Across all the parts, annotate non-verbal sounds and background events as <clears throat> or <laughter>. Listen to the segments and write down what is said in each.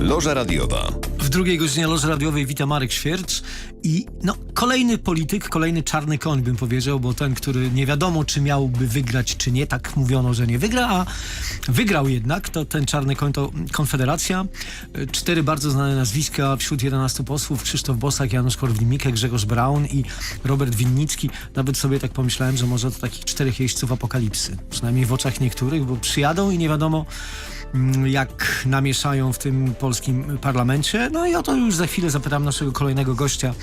Loża radiowa. W drugiej godzinie Loży Radiowej wita Marek Świercz i no, kolejny polityk, kolejny czarny koń bym powiedział, bo ten, który nie wiadomo czy miałby wygrać czy nie, tak mówiono, że nie wygra, a wygrał jednak, to ten czarny koń to Konfederacja. Cztery bardzo znane nazwiska wśród 11 posłów, Krzysztof Bosak, Janusz Korwin-Mikke, Grzegorz Braun i Robert Winnicki. Nawet sobie tak pomyślałem, że może to takich czterech jeźdźców apokalipsy, przynajmniej w oczach niektórych, bo przyjadą i nie wiadomo jak namieszają w tym polskim parlamencie. No i o to już za chwilę zapytam naszego kolejnego gościa,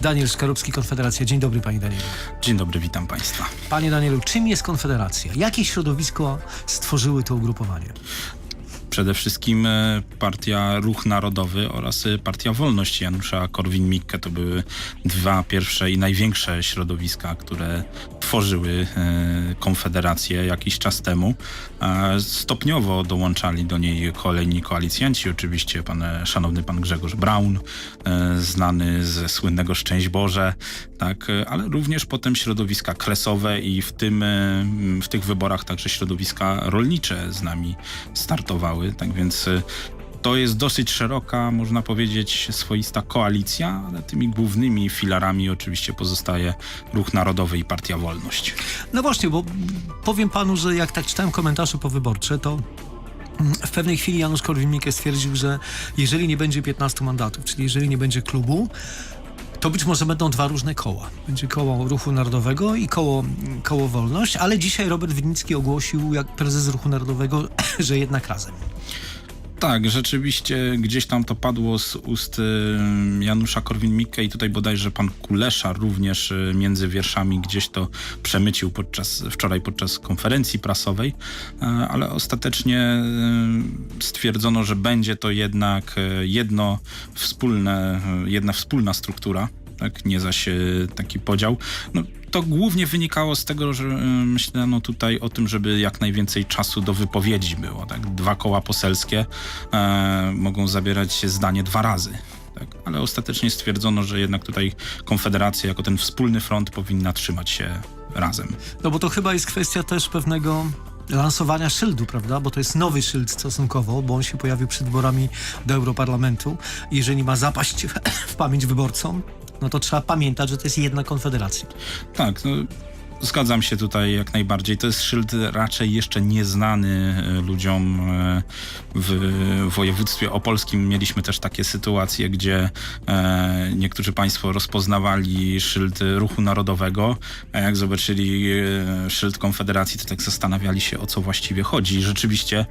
Daniel Szkarubski, Konfederacja. Dzień dobry, panie Danielu. Dzień dobry, witam Państwa. Panie Danielu, czym jest Konfederacja? Jakie środowisko stworzyły to ugrupowanie? Przede wszystkim e, Partia Ruch Narodowy oraz e, Partia Wolność Janusza Korwin-Mikke to były dwa pierwsze i największe środowiska, które tworzyły e, Konfederację jakiś czas temu. Stopniowo dołączali do niej kolejni koalicjanci, oczywiście pan, szanowny pan Grzegorz Braun, znany ze słynnego Szczęść Boże, tak, e, ale również potem środowiska kresowe i w tym, e, w tych wyborach także środowiska rolnicze z nami startowały, tak więc e, to jest dosyć szeroka, można powiedzieć, swoista koalicja, ale tymi głównymi filarami oczywiście pozostaje Ruch Narodowy i Partia Wolność. No właśnie, bo powiem panu, że jak tak czytałem komentarze powyborcze, to mm, w pewnej chwili Janusz Korwin-Mikke stwierdził, że jeżeli nie będzie 15 mandatów, czyli jeżeli nie będzie klubu, to być może będą dwa różne koła. Będzie koło Ruchu Narodowego i koło, koło Wolność, ale dzisiaj Robert Winnicki ogłosił, jak prezes Ruchu Narodowego, <coughs> że jednak razem. Tak, rzeczywiście gdzieś tam to padło z ust y, Janusza Korwin-Mikke i tutaj bodajże pan Kulesza również y, między wierszami gdzieś to przemycił podczas, wczoraj podczas konferencji prasowej, y, ale ostatecznie stwierdzono, że będzie to jednak jedno wspólne, jedna wspólna struktura tak, nie zaś taki podział. No, to głównie wynikało z tego, że e, myślano tutaj o tym, żeby jak najwięcej czasu do wypowiedzi było. Tak? Dwa koła poselskie e, mogą zabierać zdanie dwa razy. Tak? Ale ostatecznie stwierdzono, że jednak tutaj Konfederacja jako ten wspólny front powinna trzymać się razem. No bo to chyba jest kwestia też pewnego lansowania szyldu, prawda? Bo to jest nowy szyld stosunkowo, bo on się pojawił przed wyborami do Europarlamentu. Jeżeli ma zapaść w pamięć wyborcom, no to trzeba pamiętać, że to jest jedna konfederacja. Tak, no, zgadzam się tutaj jak najbardziej. To jest szyld raczej jeszcze nieznany e, ludziom e, w województwie opolskim. Mieliśmy też takie sytuacje, gdzie e, niektórzy państwo rozpoznawali szyld Ruchu Narodowego, a jak zobaczyli szyld Konfederacji, to tak zastanawiali się, o co właściwie chodzi. Rzeczywiście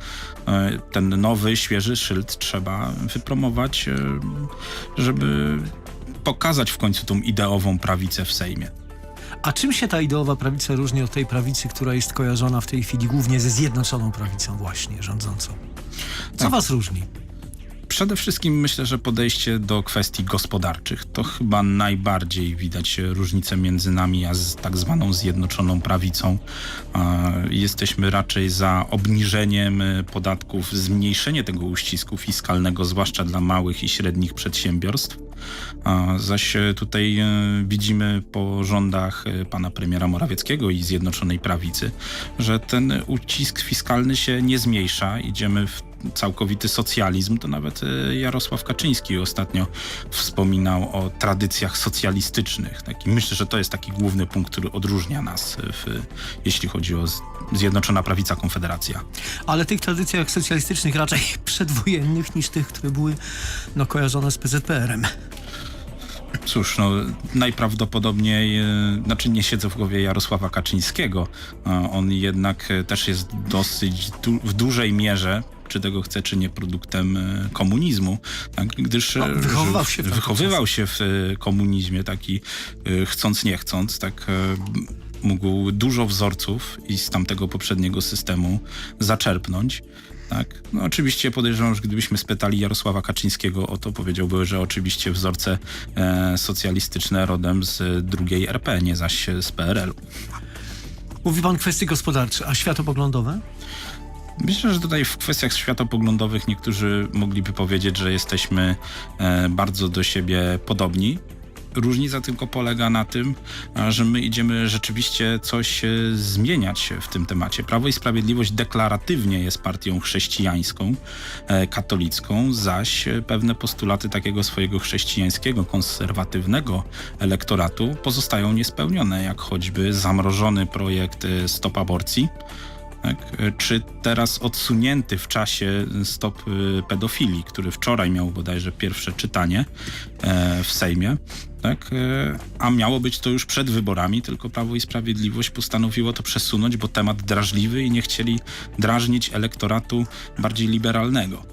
ten nowy, świeży szyld trzeba wypromować, żeby pokazać w końcu tą ideową prawicę w Sejmie. A czym się ta ideowa prawica różni od tej prawicy, która jest kojarzona w tej chwili głównie ze Zjednoczoną Prawicą właśnie rządzącą? Co Tak. was różni? Przede wszystkim myślę, że podejście do kwestii gospodarczych to chyba najbardziej widać różnicę między nami a z tak zwaną Zjednoczoną Prawicą. Jesteśmy raczej za obniżeniem e, podatków, zmniejszenie tego uścisku fiskalnego, zwłaszcza dla małych i średnich przedsiębiorstw. Zaś e, tutaj e, widzimy po rządach pana premiera Morawieckiego i Zjednoczonej Prawicy, że ten ucisk fiskalny się nie zmniejsza. Idziemy w całkowity socjalizm, to nawet e, Jarosław Kaczyński ostatnio wspominał o tradycjach socjalistycznych. Taki, myślę, że to jest taki główny punkt, który odróżnia nas, w, jeśli chodzi o Zjednoczona Prawica Konfederacja. Ale tych tradycjach socjalistycznych raczej <laughs> przedwojennych niż tych, które były no, kojarzone z PZPR-em. Cóż, no, najprawdopodobniej, e, znaczy nie siedzę w głowie Jarosława Kaczyńskiego. On jednak e, też jest dosyć du- w dużej mierze czy tego chce, czy nie, produktem e, komunizmu, tak? gdyż No, wychowywał się w wychowywał się w komunizmie, taki chcąc, nie chcąc, tak mógł dużo wzorców i z tamtego poprzedniego systemu zaczerpnąć. Tak. No oczywiście podejrzewam, że gdybyśmy spytali Jarosława Kaczyńskiego o to, powiedziałby, że oczywiście wzorce e, socjalistyczne rodem z drugiej RP, nie zaś z PRL-u. Mówi pan kwestie gospodarcze, a światopoglądowe? Myślę, że tutaj w kwestiach światopoglądowych niektórzy mogliby powiedzieć, że jesteśmy e, bardzo do siebie podobni. Różnica tylko polega na tym, że my idziemy rzeczywiście coś e, zmieniać w tym temacie. Prawo i Sprawiedliwość deklaratywnie jest partią chrześcijańską, e, katolicką, zaś e, pewne postulaty takiego swojego chrześcijańskiego, konserwatywnego elektoratu pozostają niespełnione, jak choćby zamrożony projekt Stop Aborcji. Tak? Czy teraz odsunięty w czasie stop pedofilii, który wczoraj miał bodajże pierwsze czytanie w Sejmie, tak? E, a miało być to już przed wyborami, tylko Prawo i Sprawiedliwość postanowiło to przesunąć, bo temat drażliwy i nie chcieli drażnić elektoratu bardziej liberalnego.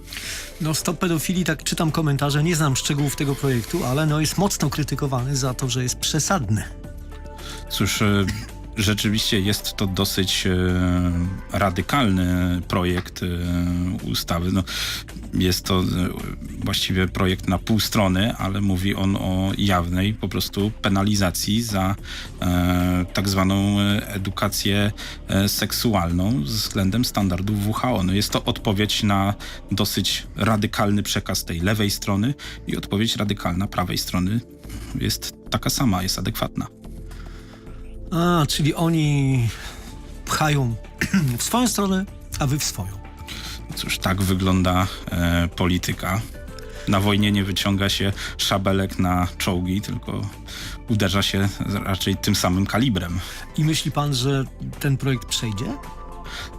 No stop pedofilii, tak czytam komentarze, nie znam szczegółów tego projektu, ale no jest mocno krytykowany za to, że jest przesadny. Cóż, e, rzeczywiście jest to dosyć e, radykalny projekt e, ustawy. No, jest to e, właściwie projekt na pół strony, ale mówi on o jawnej po prostu penalizacji za e, tak zwaną edukację seksualną względem standardów WHO. No, jest to odpowiedź na dosyć radykalny przekaz tej lewej strony i odpowiedź radykalna prawej strony jest taka sama, jest adekwatna. A, czyli oni pchają <clears throat> w swoją stronę, a wy w swoją. Cóż, tak wygląda e, polityka. Na wojnie nie wyciąga się szabelek na czołgi, tylko uderza się raczej tym samym kalibrem. I myśli pan, że ten projekt przejdzie?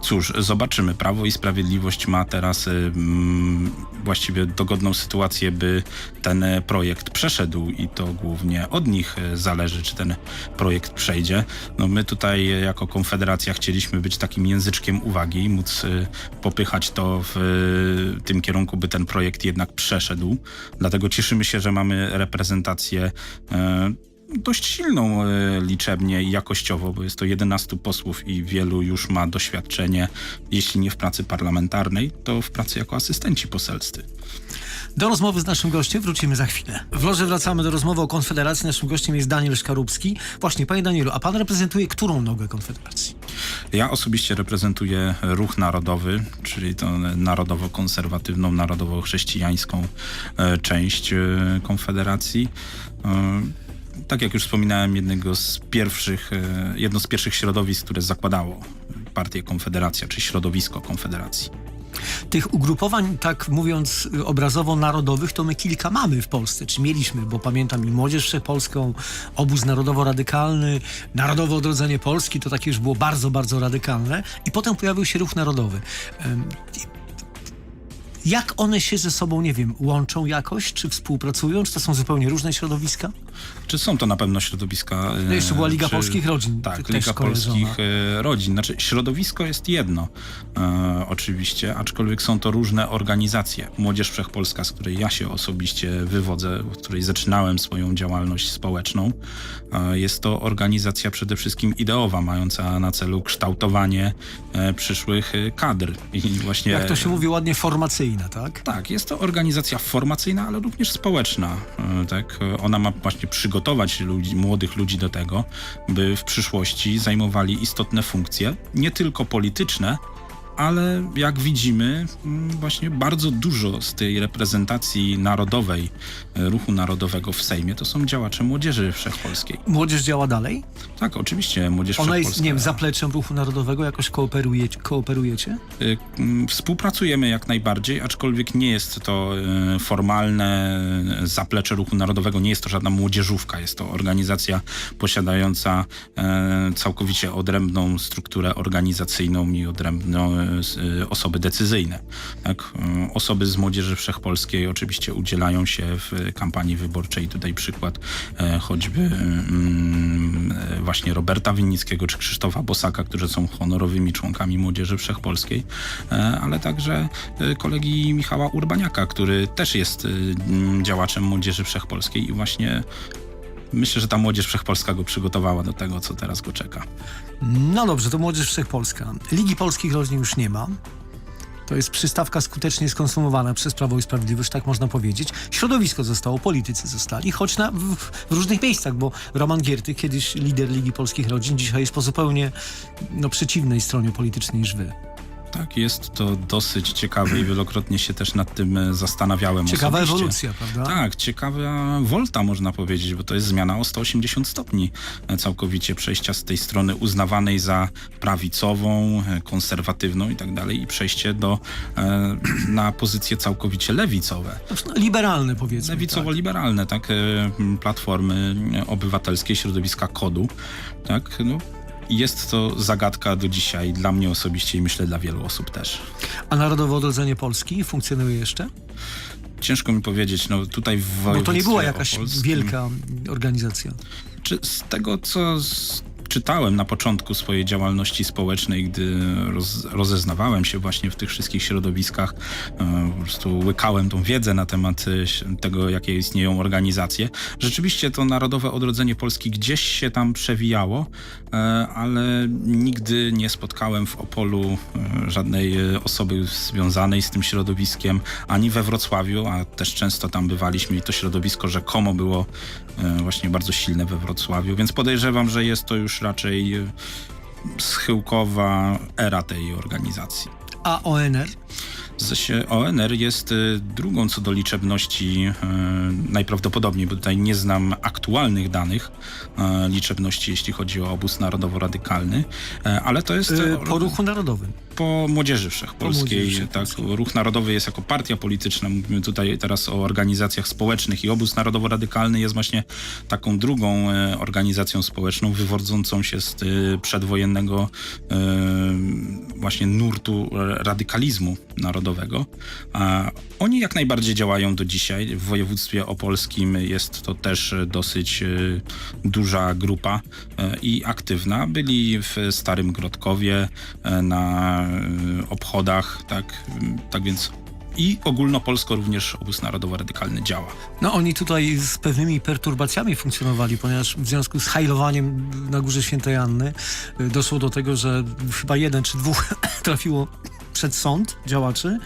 Cóż, zobaczymy. Prawo i Sprawiedliwość ma teraz y, mm, właściwie dogodną sytuację, by ten projekt przeszedł i to głównie od nich e, zależy, czy ten projekt przejdzie. No my tutaj jako Konfederacja chcieliśmy być takim języczkiem uwagi, móc y, popychać to w y, tym kierunku, by ten projekt jednak przeszedł. Dlatego cieszymy się, że mamy reprezentację dość silną e, liczebnie i jakościowo, bo jest to 11 posłów i wielu już ma doświadczenie, jeśli nie w pracy parlamentarnej, to w pracy jako asystenci poselscy. Do rozmowy z naszym gościem wrócimy za chwilę. W loży wracamy do rozmowy o Konfederacji. Naszym gościem jest Daniel Szkarubski. Właśnie, panie Danielu, a pan reprezentuje którą nogę Konfederacji? Ja osobiście reprezentuję Ruch Narodowy, czyli tą narodowo-konserwatywną, narodowo-chrześcijańską e, część e, Konfederacji. Tak jak już wspominałem, jednego z pierwszych, e, jedno z pierwszych środowisk, które zakładało partię Konfederacja, czy środowisko Konfederacji. Tych ugrupowań, tak mówiąc obrazowo, narodowych, to my kilka mamy w Polsce, czy mieliśmy, bo pamiętam i Młodzież Wszechpolską, Obóz Narodowo-Radykalny, Narodowe Odrodzenie Polski, to takie już było bardzo, bardzo radykalne. I potem pojawił się Ruch Narodowy. Jak one się ze sobą, nie wiem, łączą jakoś, czy współpracują, czy to są zupełnie różne środowiska? Czy są to na pewno środowiska? e, No jeszcze była Liga czy- Polskich Rodzin, Tak, Liga. Polskich e, Rodzin. Znaczy, środowisko jest jedno, e, oczywiście, aczkolwiek są to różne organizacje. Młodzież Wszechpolska, z której ja się osobiście wywodzę, od której zaczynałem swoją działalność społeczną, e, jest to organizacja przede wszystkim ideowa, mająca na celu kształtowanie e, przyszłych e, kadr. I właśnie Jak to się mówi ładnie, formacyjna, tak? tak, jest to organizacja formacyjna, ale również społeczna. E, Tak, E, ona ma właśnie przygotować ludzi, młodych ludzi do tego, by w przyszłości zajmowali istotne funkcje, nie tylko polityczne, ale jak widzimy, mm, właśnie bardzo dużo z tej reprezentacji narodowej, e, ruchu narodowego w Sejmie to są działacze młodzieży wszechpolskiej. Młodzież działa dalej? Tak, oczywiście, młodzież Ona jest, nie wiem, zapleczem Ruchu Narodowego, jakoś kooperujecie? kooperujecie? Y, mm, Współpracujemy jak najbardziej, aczkolwiek nie jest to y, formalne zaplecze Ruchu Narodowego, nie jest to żadna młodzieżówka, jest to organizacja posiadająca całkowicie odrębną strukturę organizacyjną i y, osoby decyzyjne. Tak? Y, Osoby z Młodzieży Wszechpolskiej oczywiście udzielają się w kampanii wyborczej. Tutaj przykład e, choćby mm, e, właśnie Roberta Winnickiego czy Krzysztofa Bosaka, którzy są honorowymi członkami Młodzieży Wszechpolskiej, e, ale także kolegi Michała Urbaniaka, który też jest mm, działaczem Młodzieży Wszechpolskiej i właśnie myślę, że ta Młodzież Wszechpolska go przygotowała do tego, co teraz go czeka. No dobrze, to Młodzież Wszechpolska. Ligi Polskich Rodzin już nie ma. To jest przystawka skutecznie skonsumowana przez Prawo i Sprawiedliwość, tak można powiedzieć. Środowisko zostało, politycy zostali, choć na, w, w różnych miejscach, bo Roman Gierty, kiedyś lider Ligi Polskich Rodzin, dzisiaj jest po zupełnie no, przeciwnej stronie politycznej niż wy. Tak, jest to dosyć ciekawe i wielokrotnie się też nad tym e, zastanawiałem Ciekawa osobiście. ewolucja, prawda? Tak, ciekawa volta można powiedzieć, bo to jest zmiana o 180 stopni e, całkowicie przejścia z tej strony uznawanej za prawicową, e, konserwatywną i tak dalej i przejście do <clears throat> na pozycje całkowicie lewicowe. No, Liberalny powiedzmy. tak. Lewicowo-liberalne, tak, m, platformy obywatelskie, środowiska kodu, tak, no. Jest to zagadka do dzisiaj dla mnie osobiście i myślę dla wielu osób też. A Narodowe Odrodzenie Polski funkcjonuje jeszcze? Ciężko mi powiedzieć, no tutaj w Bo to nie była jakaś opolskim- wielka organizacja. Czy z tego, co z, czytałem na początku swojej działalności społecznej, gdy roz, rozeznawałem się właśnie w tych wszystkich środowiskach, e, po prostu łykałem tą wiedzę na temat e, tego, jakie istnieją organizacje. Rzeczywiście to Narodowe Odrodzenie Polski gdzieś się tam przewijało, e, ale nigdy nie spotkałem w Opolu żadnej osoby związanej z tym środowiskiem, ani we Wrocławiu, a też często tam bywaliśmy i to środowisko rzekomo było właśnie bardzo silne we Wrocławiu, więc podejrzewam, że jest to już raczej schyłkowa era tej organizacji. A ONR? Zaś ONR jest e, drugą co do liczebności e, najprawdopodobniej, bo tutaj nie znam aktualnych danych e, liczebności, jeśli chodzi o obóz narodowo-radykalny, ale to jest Po ruchu narodowym. po Młodzieży Wszechpolskiej. Młodzieży tak. Ruch Narodowy jest jako partia polityczna. Mówimy tutaj teraz o organizacjach społecznych i Obóz Narodowo-Radykalny jest właśnie taką drugą organizacją społeczną wywodzącą się z przedwojennego właśnie nurtu radykalizmu narodowego. A oni jak najbardziej działają do dzisiaj. W województwie opolskim jest to też dosyć e, duża grupa e, i aktywna. Byli w Starym Grodkowie e, na obchodach, tak, m, tak więc i ogólnopolsko również obóz narodowo-radykalny działa. No oni tutaj z pewnymi perturbacjami funkcjonowali, ponieważ w związku z hajlowaniem na Górze Świętej Anny doszło do tego, że chyba jeden czy dwóch <laughs> trafiło przed sąd działaczy,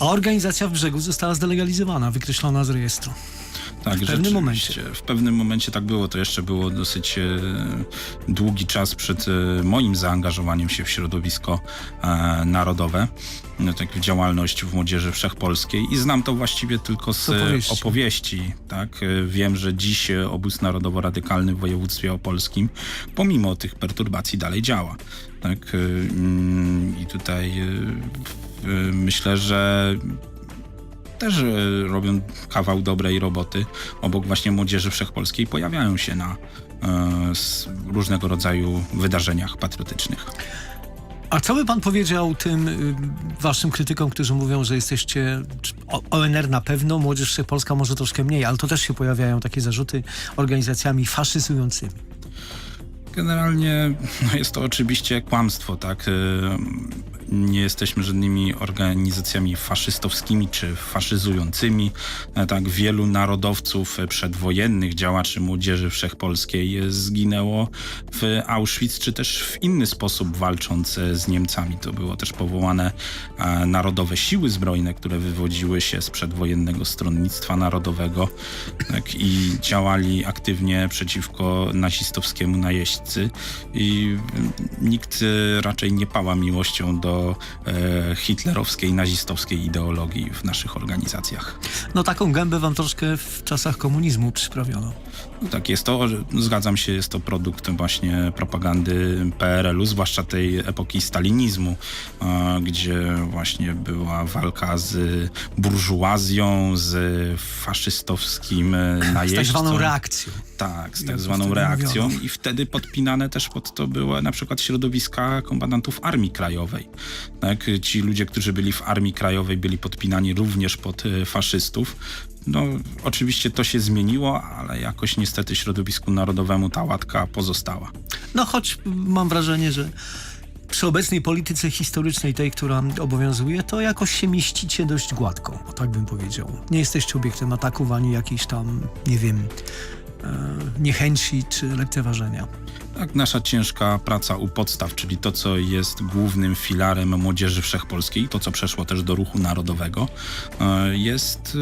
a organizacja w brzegu została zdelegalizowana, wykreślona z rejestru. Tak, W pewnym rzeczywiście. W pewnym momencie tak było. To jeszcze było dosyć e, długi czas przed e, moim zaangażowaniem się w środowisko e, narodowe, no, tak w działalność w Młodzieży Wszechpolskiej i znam to właściwie tylko z opowieści. opowieści. tak? E, Wiem, że dziś e, obóz narodowo-radykalny w województwie opolskim, pomimo tych perturbacji, dalej działa. Tak? mm, I tutaj myślę, że też e, robią kawał dobrej roboty. Obok właśnie Młodzieży Wszechpolskiej pojawiają się na e, różnego rodzaju wydarzeniach patriotycznych. A co by pan powiedział tym y, waszym krytykom, którzy mówią, że jesteście ONR na pewno, Młodzież Wszechpolska może troszkę mniej, ale to też się pojawiają takie zarzuty organizacjami faszyzującymi. Generalnie no jest to oczywiście kłamstwo, tak? Nie jesteśmy żadnymi organizacjami faszystowskimi czy faszyzującymi. E, Tak, wielu narodowców przedwojennych, działaczy młodzieży wszechpolskiej zginęło w Auschwitz, czy też w inny sposób walcząc z Niemcami. To było też powołane e, Narodowe Siły Zbrojne, które wywodziły się z przedwojennego stronnictwa narodowego tak, i działali aktywnie przeciwko nazistowskiemu najeźdźcy i mm, nikt e, raczej nie pała miłością do e, hitlerowskiej, nazistowskiej ideologii w naszych organizacjach. No taką gębę wam troszkę w czasach komunizmu przyprawiono. No tak, jest to, zgadzam się, jest to produkt właśnie propagandy PRL-u, zwłaszcza tej epoki stalinizmu, gdzie właśnie była walka z burżuazją, z faszystowskim e, Z najeźdźcą. tak zwaną reakcją. Tak, z tak zwaną reakcją mówiono. i wtedy podpinane też pod to były na przykład środowiska kombatantów Armii Krajowej. Tak? Ci ludzie, którzy byli w Armii Krajowej byli podpinani również pod e, faszystów. No, oczywiście to się zmieniło, ale jakoś niestety środowisku narodowemu ta łatka pozostała. No choć mam wrażenie, że przy obecnej polityce historycznej, tej, która obowiązuje, to jakoś się mieścicie dość gładko, o tak bym powiedział. Nie jesteście obiektem ataków ani jakiejś tam, nie wiem, niechęci czy lekceważenia. Tak, nasza ciężka praca u podstaw, czyli to, co jest głównym filarem młodzieży wszechpolskiej, to, co przeszło też do ruchu narodowego, e, jest,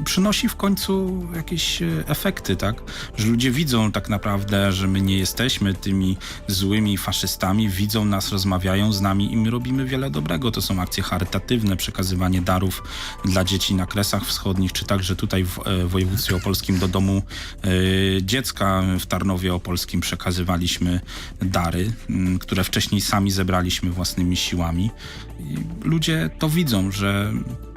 e, przynosi w końcu jakieś e, efekty, tak? Że ludzie widzą tak naprawdę, że my nie jesteśmy tymi złymi faszystami, widzą nas, rozmawiają z nami i my robimy wiele dobrego. To są akcje charytatywne, przekazywanie darów dla dzieci na Kresach Wschodnich, czy także tutaj w województwie opolskim do domu dziecka w Tarnowie Opolskim przekazywaliśmy dary, m, które wcześniej sami zebraliśmy własnymi siłami. I ludzie to widzą, że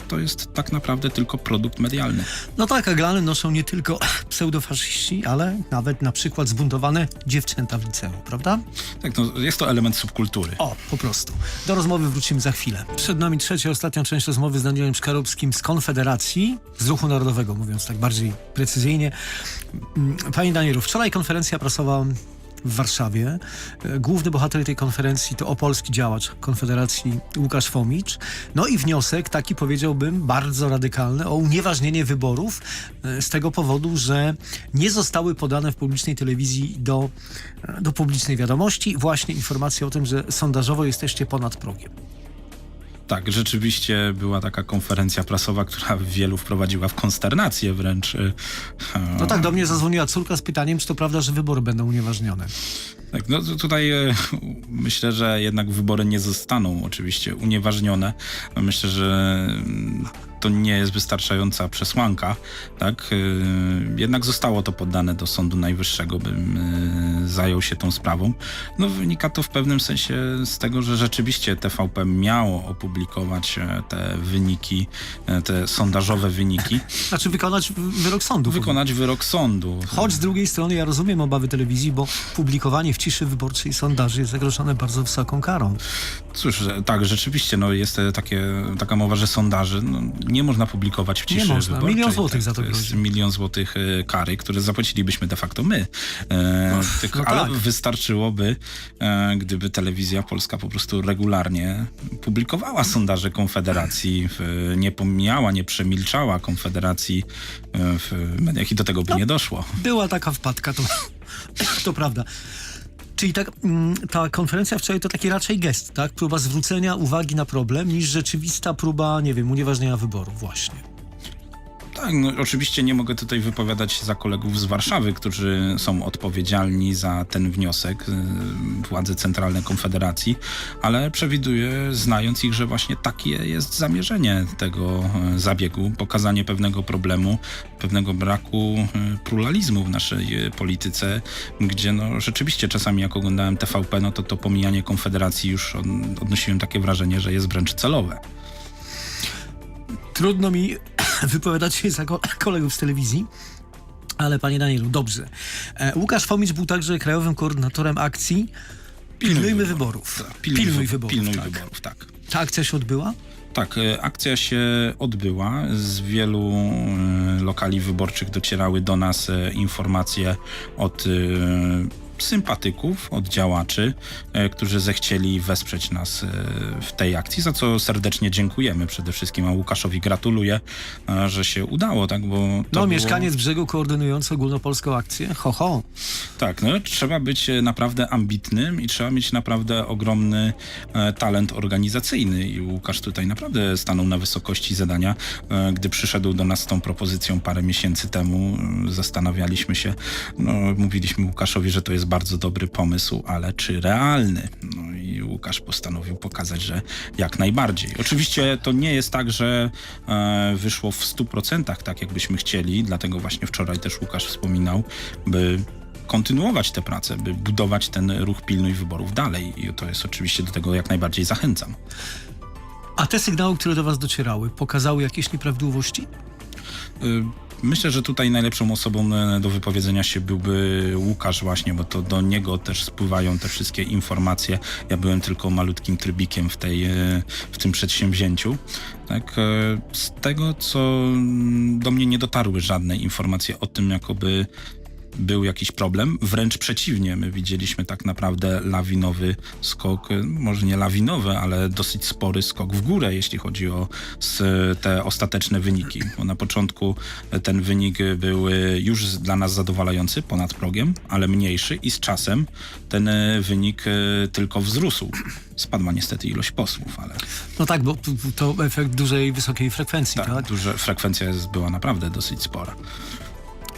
to jest tak naprawdę tylko produkt medialny. No tak, a glany noszą nie tylko <clears throat> pseudofaszyści, ale nawet na przykład zbuntowane dziewczęta w liceum, prawda? Tak, no, jest to element subkultury. O, po prostu. Do rozmowy wrócimy za chwilę. Przed nami trzecia, ostatnia część rozmowy z Danielem Szkarubskim z Konfederacji, z Ruchu Narodowego, mówiąc tak bardziej precyzyjnie. Mm, Panie Danielu, wczoraj konferencja prasowa w Warszawie. E, Główny bohater tej konferencji to opolski działacz Konfederacji Łukasz Fomicz. No i wniosek taki powiedziałbym bardzo radykalny o unieważnienie wyborów e, z tego powodu, że nie zostały podane w publicznej telewizji do, e, do publicznej wiadomości właśnie informacje o tym, że sondażowo jesteście ponad progiem. Tak, rzeczywiście była taka konferencja prasowa, która wielu wprowadziła w konsternację wręcz. e, No tak, do mnie zadzwoniła córka z pytaniem, czy to prawda, że wybory będą unieważnione. Tak, no tutaj e, myślę, że jednak wybory nie zostaną oczywiście unieważnione. Myślę, że mm, to nie jest wystarczająca przesłanka, tak? E, Jednak zostało to poddane do Sądu Najwyższego, bym e, zajął się tą sprawą. No wynika to w pewnym sensie z tego, że rzeczywiście TVP miało opublikować e, te wyniki, e, te sondażowe wyniki, <laughs> Znaczy wykonać wyrok sądu. wykonać wyrok sądu. Choć z drugiej strony ja rozumiem obawy telewizji, bo publikowanie w ciszy wyborczej sondaży jest zagrożone bardzo wysoką karą. Cóż, tak, rzeczywiście, no jest e, takie, taka mowa, że sondaży no, nie można publikować w ciszy można. wyborczej. Milion złotych tak, za to grozi. milion złotych e, kary, które zapłacilibyśmy de facto my. E, tylko, no ale tak. wystarczyłoby, e, gdyby telewizja polska po prostu regularnie publikowała sondaże Konfederacji, w, nie pomijała, nie przemilczała Konfederacji e, w mediach i do tego by No. nie doszło. Była taka wpadka, to, to prawda. Czyli tak, mm, ta konferencja wczoraj to taki raczej gest, tak? Próba zwrócenia uwagi na problem, niż rzeczywista próba, nie wiem, unieważnienia wyborów właśnie. Tak, no, oczywiście nie mogę tutaj wypowiadać się za kolegów z Warszawy, którzy są odpowiedzialni za ten wniosek, y, władze centralne Konfederacji, ale przewiduję, znając ich, że właśnie takie jest zamierzenie tego y, zabiegu, pokazanie pewnego problemu, pewnego braku y, pluralizmu w naszej polityce, gdzie no rzeczywiście czasami jak oglądałem TVP, no to to pomijanie Konfederacji już odnosiłem takie wrażenie, że jest wręcz celowe. Trudno mi <laughs> wypowiadać się za ko- <laughs> kolegów z telewizji, ale panie Danielu, dobrze. E, Łukasz Fomicz był także krajowym koordynatorem akcji Pilnujmy wyborów. Tak, Pilnuj, wy- wyborów. Pilnuj tak. wyborów, tak. Ta akcja się odbyła? Tak, e, akcja się odbyła. Z wielu e, lokali wyborczych docierały do nas informacje od sympatyków, od działaczy, e, którzy zechcieli wesprzeć nas e, w tej akcji, za co serdecznie dziękujemy przede wszystkim, a Łukaszowi gratuluję, e, że się udało, tak, bo to No, było... mieszkaniec brzegu koordynujący ogólnopolską akcję. Ho, ho. Tak, no, trzeba być naprawdę ambitnym i trzeba mieć naprawdę ogromny talent organizacyjny. I Łukasz tutaj naprawdę stanął na wysokości zadania. Gdy przyszedł do nas z tą propozycją parę miesięcy temu, zastanawialiśmy się, no, mówiliśmy Łukaszowi, że to jest bardzo dobry pomysł, ale czy realny? No i Łukasz postanowił pokazać, że jak najbardziej. Oczywiście to nie jest tak, że e, wyszło w 100% tak, jakbyśmy chcieli, dlatego właśnie wczoraj też Łukasz wspominał, by kontynuować tę pracę, by budować ten ruch pilnuj wyborów dalej. I to jest oczywiście do tego jak najbardziej zachęcam. A te sygnały, które do was docierały, pokazały jakieś nieprawidłowości? Y, Myślę, że tutaj najlepszą osobą e, do wypowiedzenia się byłby Łukasz właśnie, bo to do niego też spływają te wszystkie informacje. Ja byłem tylko malutkim trybikiem w, tej, e, w tym przedsięwzięciu. Tak, e, z tego, co mm, do mnie nie dotarły żadne informacje o tym, jakoby był jakiś problem. Wręcz przeciwnie, my widzieliśmy tak naprawdę lawinowy skok, y, może nie lawinowy, ale dosyć spory skok w górę, jeśli chodzi o te ostateczne wyniki. Bo na początku ten wynik był y, już dla nas zadowalający, ponad progiem, ale mniejszy i z czasem ten y, wynik tylko wzrósł. Spadła niestety ilość posłów, ale No tak, bo to efekt dużej, wysokiej frekwencji, tak, tak? duże, frekwencja jest, była naprawdę dosyć spora.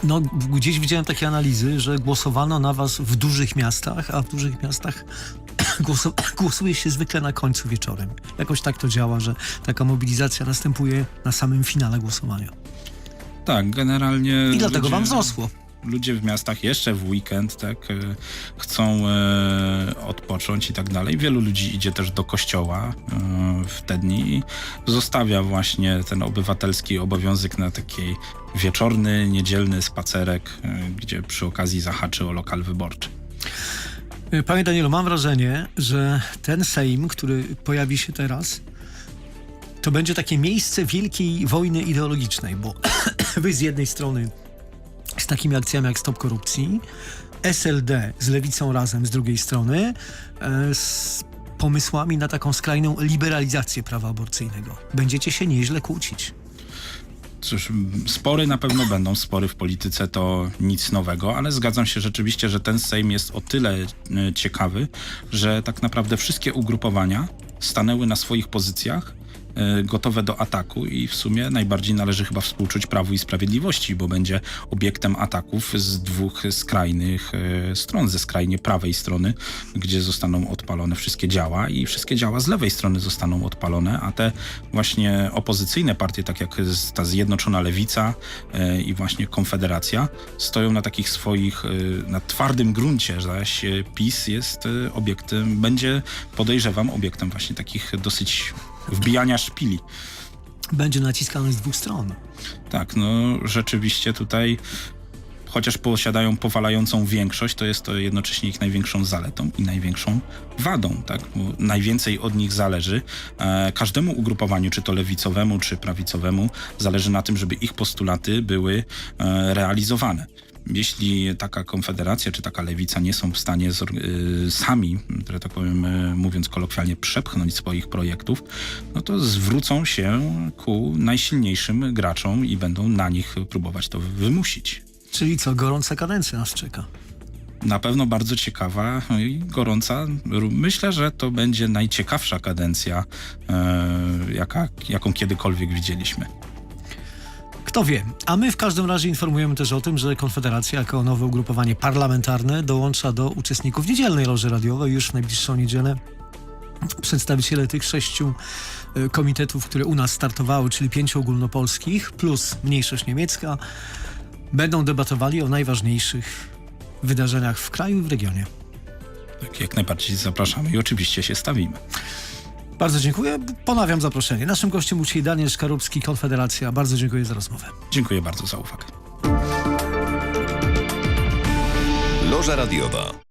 No, gdzieś widziałem takie analizy, że głosowano na was w dużych miastach, a w dużych miastach <coughs> głosu, <coughs> głosuje się zwykle na końcu wieczorem. Jakoś tak to działa, że taka mobilizacja następuje na samym finale głosowania. Tak, generalnie. I dlatego ludzie- wam wzrosło. ludzie w miastach jeszcze w weekend tak, e, chcą e, odpocząć i tak dalej. Wielu ludzi idzie też do kościoła e, w te dni i zostawia właśnie ten obywatelski obowiązek na taki wieczorny, niedzielny spacerek, e, gdzie przy okazji zahaczy o lokal wyborczy. Panie Danielu, mam wrażenie, że ten Sejm, który pojawi się teraz, to będzie takie miejsce wielkiej wojny ideologicznej, bo <coughs> wy z jednej strony z takimi akcjami jak Stop Korupcji, SLD z Lewicą Razem z drugiej strony, e, z pomysłami na taką skrajną liberalizację prawa aborcyjnego. Będziecie się nieźle kłócić. Cóż, spory na pewno będą, spory w polityce to nic nowego, ale zgadzam się rzeczywiście, że ten Sejm jest o tyle e, ciekawy, że tak naprawdę wszystkie ugrupowania stanęły na swoich pozycjach, gotowe do ataku i w sumie najbardziej należy chyba współczuć Prawu i Sprawiedliwości, bo będzie obiektem ataków z dwóch skrajnych e, stron, ze skrajnie prawej strony, gdzie zostaną odpalone wszystkie działa i wszystkie działa z lewej strony zostaną odpalone, a te właśnie opozycyjne partie, tak jak ta Zjednoczona Lewica e, i właśnie Konfederacja, stoją na takich swoich, e, na twardym gruncie, zaś e, PiS jest e, obiektem, będzie podejrzewam obiektem właśnie takich dosyć wbijania szpili. Będzie naciskany z dwóch stron. Tak, no rzeczywiście tutaj chociaż posiadają powalającą większość, to jest to jednocześnie ich największą zaletą i największą wadą, tak? Bo najwięcej od nich zależy. E, każdemu ugrupowaniu, czy to lewicowemu, czy prawicowemu, zależy na tym, żeby ich postulaty były e, realizowane. Jeśli taka konfederacja czy taka lewica nie są w stanie zor- y, sami, że tak powiem, y, mówiąc kolokwialnie, przepchnąć swoich projektów, no to zwrócą się ku najsilniejszym graczom i będą na nich próbować to wymusić. Czyli co, gorąca kadencja nas czeka. Na pewno bardzo ciekawa i gorąca. Myślę, że to będzie najciekawsza kadencja, e, jaka, jaką kiedykolwiek widzieliśmy. Kto wie. A my w każdym razie informujemy też o tym, że Konfederacja jako nowe ugrupowanie parlamentarne dołącza do uczestników niedzielnej loży radiowej już w najbliższą niedzielę. Przedstawiciele tych sześciu y, komitetów, które u nas startowały, czyli pięciu ogólnopolskich plus mniejszość niemiecka, będą debatowali o najważniejszych wydarzeniach w kraju i w regionie. Tak, jak najbardziej zapraszamy i oczywiście się stawimy. Bardzo dziękuję. Ponawiam zaproszenie. Naszym gościem był dzisiaj Daniel Szkarubski, Konfederacja. Bardzo dziękuję za rozmowę. Dziękuję bardzo za uwagę. Loża radiowa.